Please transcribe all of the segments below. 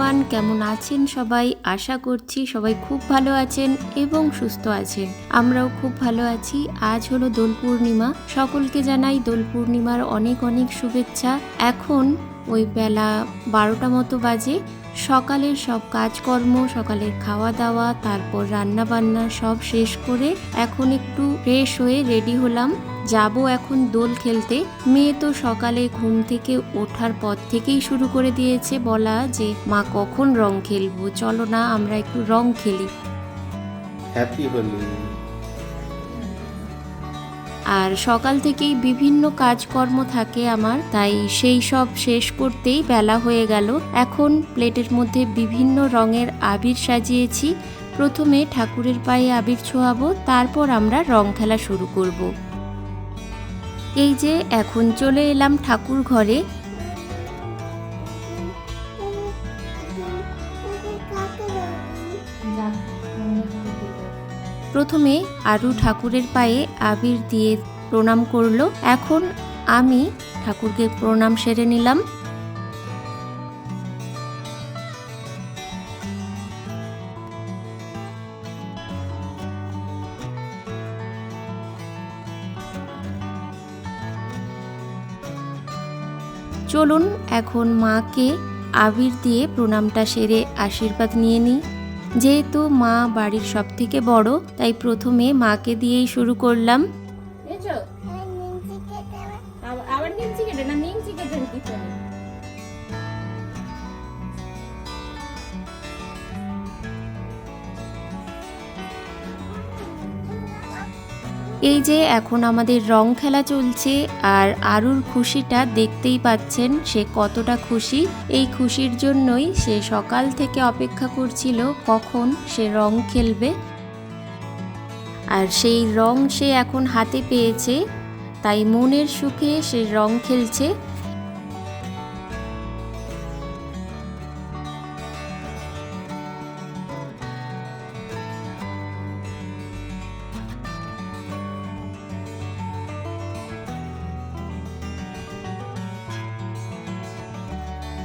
আছেন সবাই? আশা করছি সবাই খুব ভালো আছেন এবং সুস্থ আছেন। আমরাও খুব ভালো আছি। আজ হলো দোল পূর্ণিমা। সকলকে জানাই দোল পূর্ণিমার অনেক অনেক শুভেচ্ছা। এখন ওই বেলা বারোটা মতো বাজে। সকালের সব কাজকর্ম, সকালের খাওয়া দাওয়া তারপর রান্না বান্না সব শেষ করে এখন একটু ফ্রেশ হয়ে রেডি হলাম। যাব এখন দোল খেলতে। মেয়ে তো সকালে ঘুম থেকে ওঠার পর থেকেই শুরু করে দিয়েছে বলা যে, মা, কখন রং খেলব? চলো না, আমরা একটু রং খেলি। হ্যাপি হোলি আর সকাল থেকেই বিভিন্ন কাজকর্ম থাকে আমার, তাই সেই সব শেষ করতেই বেলা হয়ে গেল। এখন প্লেটের মধ্যে বিভিন্ন রঙের আবির সাজিয়েছি। প্রথমে ঠাকুরের পায়ে আবির ছোঁয়াবো, তারপর আমরা রং খেলা শুরু করব। এই যে, এখন চলে এলাম ঠাকুর ঘরে। প্রথমে আরু ঠাকুরের পায়ে আবির দিয়ে প্রণাম করল। এখন আমি ঠাকুরকে প্রণাম সেরে নিলাম। চলুন, এখন মাকে আবির দিয়ে প্রণামটা সেরে আশীর্বাদ নিয়ে নিই। যেহেতু মা বাড়ির সব থেকে বড় তাই প্রথমে মাকে দিয়েই শুরু করলাম। এই যে এখন আমাদের রং খেলা চলছে আর আরুর খুশিটা দেখতেই পাচ্ছেন সে কতটা খুশি। এই খুশির জন্যই সে সকাল থেকে অপেক্ষা করছিল কখন সে রং খেলবে। আর সেই রং সে এখন হাতে পেয়েছে, তাই মনের সুখে সে রং খেলছে।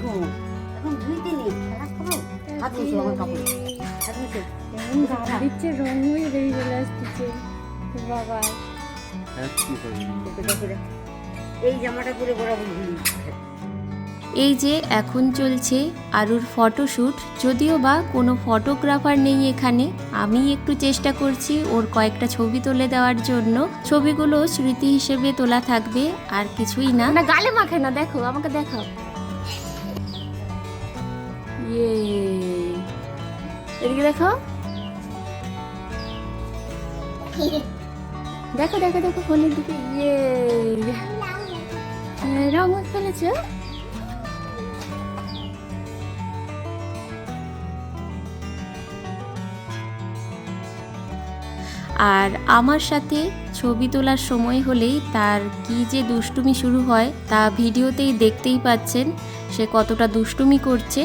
ধুইবে এখন এখন ধুইতে নেই। খেলা করো হাত মুছো আমার কাপড়। হাত মুছো দিচ্ছে রং হয়ে বেরিয়ে চলে আসতেছে। বাবা। হ্যাপি হোলি দেখো, দেখো, দেখো। এই জামাটা পরে বরাবর ঘুরি এই যে এখন চলছে আরুর ফটোশ্যুট। যদিও বা কোনো ফটোগ্রাফার নেই এখানে। আমি একটু চেষ্টা করছি ওর কয়েকটা ছবি তুলে দেওয়ার জন্য। ছবিগুলো স্মৃতি হিসেবে তোলা থাকবে আর কিছুই না। না গালে মাখে না দেখো আমাকে দেখাও। ইয়ে এদিকে দেখো। দেখো দেখো দেখো ফোনের দিকে। ইয়ে হ্যাঁ, রং ফেলেছো। আর আমার সাথে ছবি তোলার সময় হলেই তার কি যে দুষ্টুমি শুরু হয় তা ভিডিওতেই দেখতেই পাচ্ছেন সে কতটা দুষ্টুমি করছে।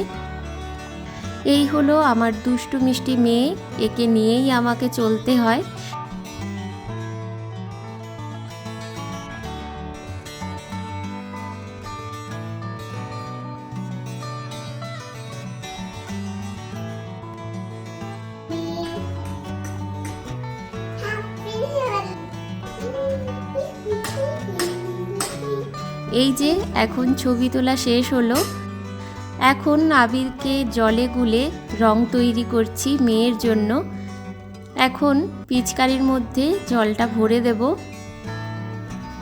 এই হলো আমার দুষ্টু মিষ্টি মেয়ে, একে নিয়েই আমাকে চলতে হয়। এই যে, এখন ছবি তোলা শেষ হলো। এখন আবিরকে জলে গুলে রং তৈরি করছি মেয়ের জন্য। এখন পিচকারির মধ্যে জলটা ভরে দেব।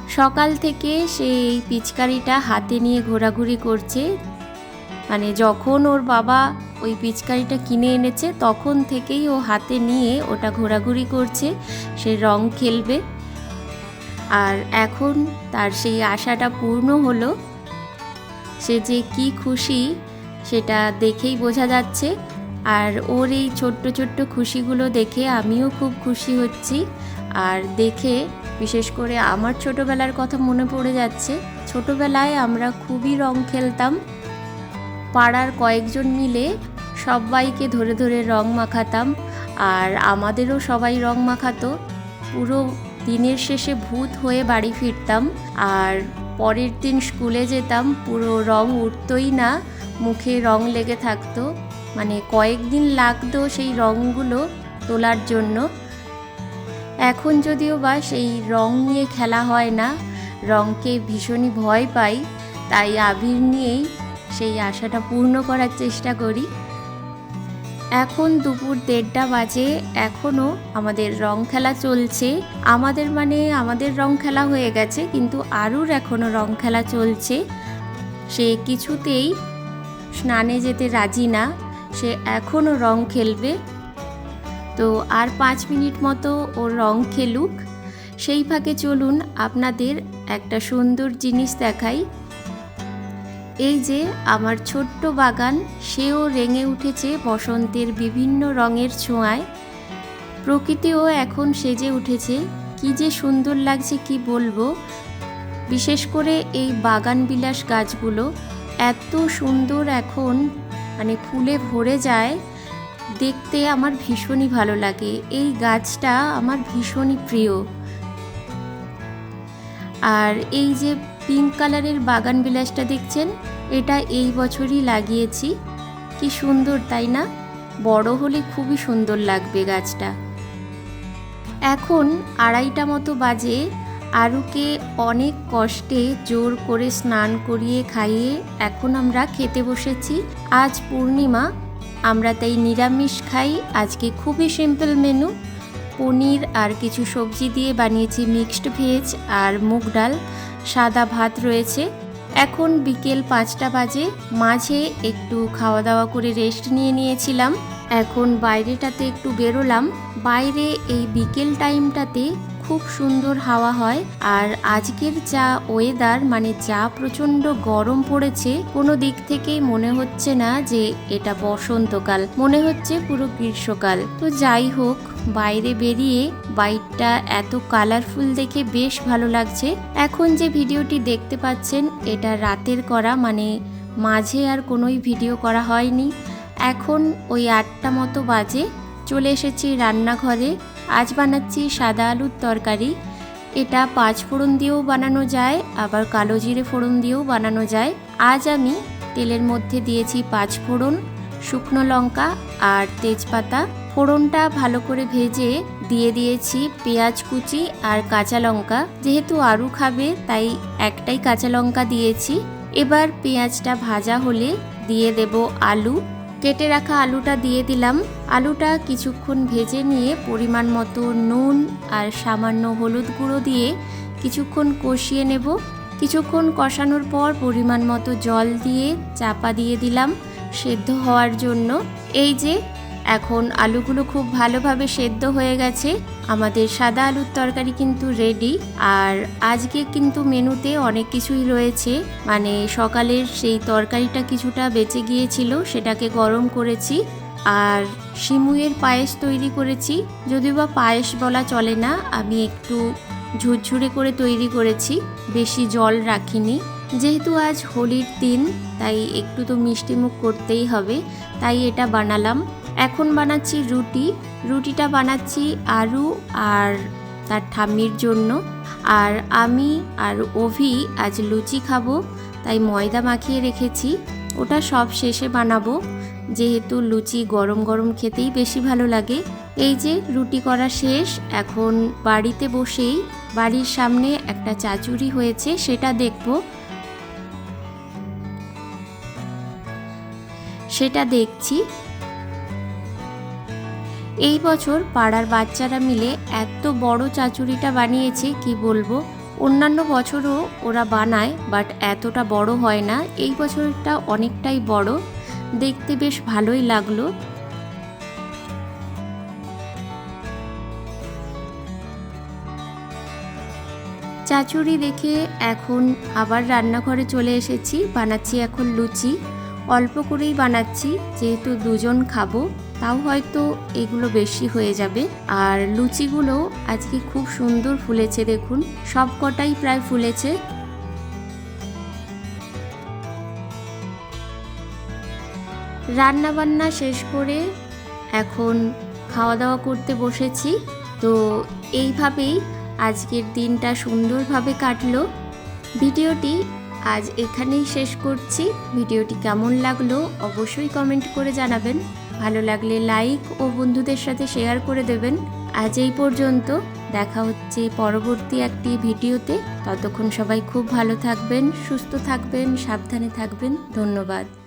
সকাল থেকে সে এই পিচকারিটা হাতে নিয়ে ঘোরাঘুরি করছে। মানে যখন ওর বাবা ওই পিচকারিটা কিনে এনেছে, তখন থেকেই ও হাতে নিয়ে ওটা ঘোরাঘুরি করছে, সে রং খেলবে। আর এখন তার সেই আশাটা পূর্ণ হলো। সে যে কি খুশি সেটা দেখেই বোঝা যাচ্ছে। আর ওর এই ছোট্ট ছোট্ট খুশিগুলো দেখে আমিও খুব খুশি হচ্ছি। আর দেখে, বিশেষ করে আমার ছোটবেলার কথা মনে পড়ে যাচ্ছে, ছোটবেলায় আমরা খুবই রং খেলতাম। পাড়ার কয়েকজন মিলে সবাইকে ধরে ধরে রং মাখাতাম, আর আমাদেরও সবাই রং মাখাতো। পুরো দিনের শেষে ভূত হয়ে বাড়ি ফিরতাম, আর পরের দিন স্কুলে যেতাম, পুরো রং উঠতই না। মুখে রং লেগে থাকতো। মানে কয়েকদিন লাগতো সেই রঙগুলো তোলার জন্য। এখন যদিও বা সেই রং নিয়ে খেলা হয় না রঙকে ভীষণই ভয় পাই, তাই আবির নিয়েই সেই আশাটা পূর্ণ করার চেষ্টা করি। এখন দুপুর দেড়টা বাজে এখনও আমাদের রং খেলা চলছে। আমাদের মানে আমাদের রং খেলা হয়ে গেছে, কিন্তু আরুর এখনও রং খেলা চলছে। সে কিছুতেই স্নানে যেতে রাজি না, সে এখনও রং খেলবে। তো আর পাঁচ মিনিট মতো ও রং খেলুক। সেই ফাঁকে চলুন আপনাদের একটা সুন্দর জিনিস দেখাই। এই যে আমার ছোট্ট বাগান, সেও রেঙে উঠেছে বসন্তের বিভিন্ন রঙের ছোঁয়ায়। প্রকৃতিও এখন সেজে উঠেছে। কি যে সুন্দর লাগছে, কি বলব? বিশেষ করে এই বাগান বিলাস গাছগুলো। এত সুন্দর এখন মানে ফুলে ভরে যায়, দেখতে আমার ভীষণই ভালো লাগে। এই গাছটা আমার ভীষণই প্রিয়। আর এই যে পিঙ্ক কালারের বাগান বিলাসটা দেখছেন, এটা এই বছরই লাগিয়েছি। কি সুন্দর, তাই না? বড় হলে খুবই সুন্দর লাগবে গাছটা। এখন আড়াইটা মতো বাজে আরুকে অনেক কষ্টে জোর করে স্নান করিয়ে খাইয়ে এখন আমরা খেতে বসেছি। আজ পূর্ণিমা, আমরা তাই নিরামিষ খাই। আজকে খুবই সিম্পল মেনু। পনির আর কিছু সবজি দিয়ে বানিয়েছি মিক্সড ভেজ আর মুগ ডাল। সাদা ভাত রয়েছে। এখন বিকেল পাঁচটা বাজে। মাঝে একটু খাওয়া দাওয়া করে রেস্ট নিয়ে নিয়েছিলাম। এখন বাইরেটাতে একটু বেরোলাম। বাইরে এই বিকেল টাইমটাতে খুব সুন্দর হাওয়া হয়। আর আজকের যা ওয়েদার মানে যা প্রচণ্ড গরম পড়েছে, কোনো দিক থেকেই মনে হচ্ছে না যে এটা বসন্তকাল। মনে হচ্ছে পুরো গ্রীষ্মকাল। তো যাই হোক, বাইরে বেরিয়ে বাইকটা এত কালারফুল দেখে বেশ ভালো লাগছে। এখন যে ভিডিওটি দেখতে পাচ্ছেন, এটা রাতের করা মানে মাঝে আর কোনোই ভিডিও করা হয়নি। এখন ওই আটটা মতো বাজে। চলে এসেছি রান্নাঘরে। আজ বানাচ্ছি সাদা আলুর তরকারি। এটা পাঁচ ফোড়ন দিয়েও বানানো যায়, আবার কালো জিরে ফোড়ন দিয়েও বানানো যায়। আজ আমি তেলের মধ্যে দিয়েছি পাঁচ ফোড়ন, শুকনো লঙ্কা আর তেজপাতা। ফোড়নটা ভালো করে ভেজে দিয়ে দিয়েছি পেঁয়াজ কুচি আর কাঁচা লঙ্কা। যেহেতু আরু খাবে, তাই একটাই কাঁচা লঙ্কা দিয়েছি। এবার পেঁয়াজটা ভাজা হলে দিয়ে দেব আলু। কেটে রাখা আলুটা দিয়ে দিলাম। আলুটা কিছুক্ষণ ভেজে নিয়ে পরিমাণ মতো নুন আর সামান্য হলুদ গুঁড়ো দিয়ে কিছুক্ষণ কষিয়ে নেব। কিছুক্ষণ কষানোর পর পরিমাণ মতো জল দিয়ে চাপা দিয়ে দিলাম সেদ্ধ হওয়ার জন্য। এই যে এখন আলুগুলো খুব ভালোভাবে সেদ্ধ হয়ে গেছে। আমাদের সাদা আলুর তরকারি কিন্তু রেডি আর আজকে কিন্তু মেনুতে অনেক কিছুই রয়েছে। মানে সকালের সেই তরকারিটা কিছুটা বেঁচে গিয়েছিল, সেটাকে গরম করেছি আর শিমুয়ের পায়েস তৈরি করেছি। যদিও বা পায়েস বলা চলে না, আমি একটু ঝুরঝুরে করে তৈরি করেছি, বেশি জল রাখিনি। যেহেতু আজ হোলির দিন, তাই একটু তো মিষ্টিমুখ করতেই হবে, তাই এটা বানালাম। এখন বানাচ্ছি রুটি। রুটিটা বানাচ্ছি আরু আর তার ঠাম্মির জন্য। আর আমি আর অভি আজ লুচি খাব, তাই ময়দা মাখিয়ে রেখেছি। ওটা সব শেষে বানাবো। যেহেতু লুচি গরম গরম খেতেই বেশি ভালো লাগে। এই যে রুটি করা শেষ, এখন বাড়িতে বসেই বাড়ির সামনে একটা চাচুরি হয়েছে, সেটা দেখব। সেটা দেখছি। এই বছর পাড়ার বাচ্চারা মিলে এত বড় চাচুরিটা বানিয়েছে, কি বলব? অন্যান্য বছরও ওরা বানায় বাট এতটা বড় হয় না। এই বছরটা অনেকটাই বড়। দেখতে বেশ ভালোই লাগল। চাচুরি দেখে এখন আবার রান্নাঘরে চলে এসেছি। বানাচ্ছি এখন লুচি। অল্প করেই বানাচ্ছি, যেহেতু দুজন খাব। তাও হয়তো এগুলো বেশি হয়ে যাবে। আর লুচিগুলো আজকে খুব সুন্দর ফুলেছে দেখুন। সব কটাই প্রায় ফুলেছে। রান্না বান্না শেষ করে এখন খাওয়া দাওয়া করতে বসেছি। তো এইভাবেই আজকের দিনটা সুন্দরভাবে কাটলো। ভিডিওটি আজ এখানেই শেষ করছি। ভিডিওটি কেমন লাগল অবশ্যই কমেন্ট করে জানাবেন। ভালো লাগলে লাইক ও বন্ধুদের সাথে শেয়ার করে দেবেন। আজ এই পর্যন্ত, দেখা হচ্ছে পরবর্তী একটি ভিডিওতে। ততক্ষণ সবাই খুব ভালো থাকবেন, সুস্থ থাকবেন, সাবধানে থাকবেন। ধন্যবাদ।